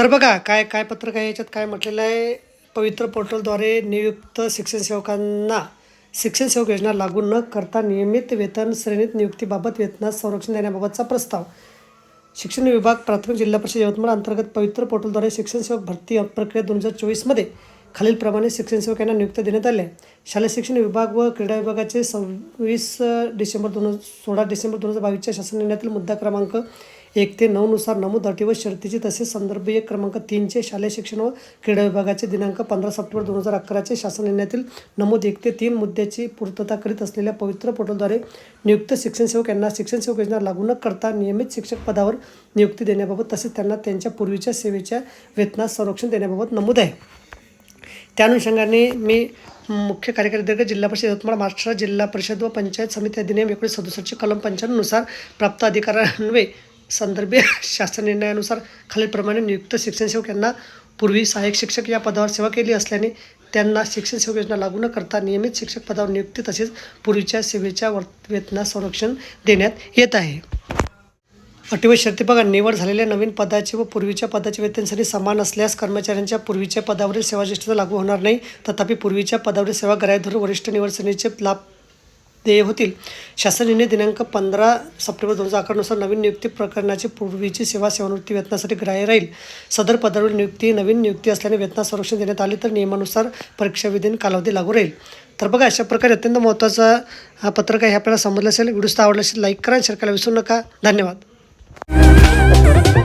तर बघा काय काय पत्रक आहे याच्यात? काय म्हटलेलं आहे? पवित्र पोर्टलद्वारे नियुक्त शिक्षण सेवकांना शिक्षण सेवक योजना लागू न करता नियमित वेतन श्रेणीत नियुक्तीबाबत वेतनात संरक्षण देण्याबाबतचा प्रस्ताव. शिक्षण विभाग प्राथमिक जिल्हा परिषद यवतमाळ अंतर्गत पवित्र पोर्टलद्वारे शिक्षण सेवक भरती प्रक्रिया दोन हजार चोवीसमध्ये खालीलप्रमाणे शिक्षण सेवक यांना नियुक्त देण्यात आले. शालेय शिक्षण विभाग व क्रीडा विभागाचे सव्वीस डिसेंबर दोन सोळा डिसेंबर दोन हजार बावीसच्या शासन निर्णयातील मुद्दा क्रमांक एक ते नऊनुसार नमूद अटी व शर्तीचे तसेच संदर्भीय क्रमांक तीनचे शालेय शिक्षण व क्रीडा विभागाचे दिनांक पंधरा सप्टेंबर दोन हजार अकराचे शासन निर्णयातील नमूद एक ते तीन मुद्द्याची पूर्तता करीत असलेल्या पवित्र पोर्टलद्वारे नियुक्त शिक्षण सेवक यांना शिक्षण सेवक योजना लागू न करता नियमित शिक्षक पदावर नियुक्ती देण्याबाबत तसेच त्यांना त्यांच्या पूर्वीच्या सेवेच्या वेतनात संरक्षण देण्याबाबत नमूद आहे. त्या अनुषंगाने मी मुख्य कार्यकारी अधिकारी जिल्हा परिषद यवतमाळ महाराष्ट्र जिल्हा परिषद व पंचायत समिती अधिनियम एकोणीस सदुसष्टचे कलम पंच्याण्णवनुसार प्राप्त अधिकारान्वये संदर्भीय शासन निर्णयानुसार खालीलप्रमाणे नियुक्त शिक्षण सेवक यांना पूर्वी सहाय्यक शिक्षक या पदावर सेवा केली असल्याने त्यांना शिक्षण सेवक योजना लागू न करता नियमित शिक्षक पदावर नियुक्ती तसेच पूर्वीच्या सेवेच्या वर वेतना संरक्षण देण्यात येत आहे. अटी व शर्ती बघा निवड झालेल्या नवीन पदाचे व पूर्वीच्या पदाचे वेतनसरी समान असल्यास कर्मचाऱ्यांच्या पूर्वीच्या पदावरील सेवाज्येष्ठता लागू होणार नाही. तथापि पूर्वीच्या पदावरील सेवा ग्राह्य धरून वरिष्ठ निवड श्रेणीचे लाभ देय होतील. शासन निर्णय दिनांक पंधरा सप्टेंबर दोन हजार अकरानुसार नवीन नियुक्ती प्रकरणाची पूर्वीची सेवा सेवानिवृत्ती वेतनासाठी ग्राह्य राहील. सदर पदावरील नियुक्ती नवीन नियुक्ती असल्याने वेतनात संरक्षण देण्यात आले तर नियमानुसार परीक्षाविधीन कालावधी लागू राहील. तर बघा अशा प्रकारे अत्यंत महत्त्वाचा हा पत्रक आहे हे आपल्याला समजलं असेल. व्हिडिओ आवडला असेल लाईक करा शेअर करायला विसरू नका. धन्यवाद. Thank you.